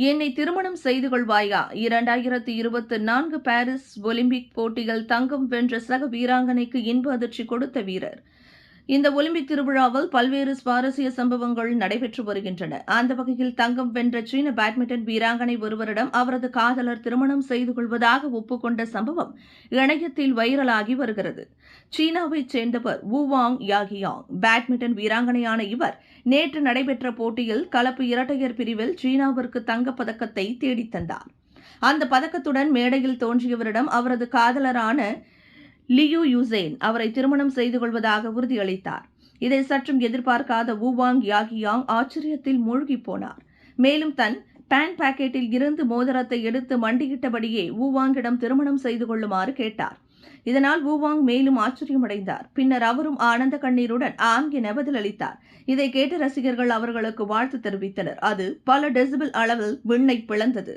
என்னை திருமணம் செய்து கொள்வாயா? இரண்டாயிரத்தி இருபத்தி நான்கு பாரிஸ் ஒலிம்பிக் போட்டியில் தங்கம் வென்ற சக வீராங்கனைக்கு இன்ப அதிர்ச்சி கொடுத்த வீரர். இந்த ஒலிம்பிக் திருவிழாவில் பல்வேறு சுவாரஸ்ய சம்பவங்கள் நடைபெற்று வருகின்றன. அந்த வகையில் தங்கம் வென்ற சீன பேட்மிண்டன் வீராங்கனை ஒருவரிடம் அவரது காதலர் திருமணம் செய்து கொள்வதாக ஒப்புக்கொண்ட சம்பவம் இணையத்தில் வைரலாகி வருகிறது. சீனாவைச் சேர்ந்தவர் வுவாங் யாகியாங். பேட்மிண்டன் வீராங்கனையான இவர் நேற்று நடைபெற்ற போட்டியில் கலப்பு இரட்டையர் பிரிவில் சீனாவிற்கு தங்கப்பதக்கத்தை பதக்கத்தை அந்த பதக்கத்துடன் மேடையில் தோன்றியவரிடம் அவரது காதலரான லியூ யுசேன் அவரை திருமணம் செய்து கொள்வதாக உறுதியளித்தார். இதை சற்றும் எதிர்பார்க்காத வுவாங் யாகியாங் ஆச்சரியத்தில் மூழ்கிப் போனார். மேலும் தன் பேன் பாக்கெட்டில் இருந்து மோதிரத்தை எடுத்து மண்டியிட்டபடியே வுவாங்கிடம் திருமணம் செய்து கொள்ளுமாறு கேட்டார். இதனால் வுவாங் மேலும் ஆச்சரியமடைந்தார். பின்னர் அவரும் ஆனந்த கண்ணீருடன் ஆம் என பதிலளித்தார் இதை கேட்ட ரசிகர்கள் அவர்களுக்கு வாழ்த்து தெரிவித்தனர். அது பல டெசிபிள் அளவில் விண்ணை பிளந்தது.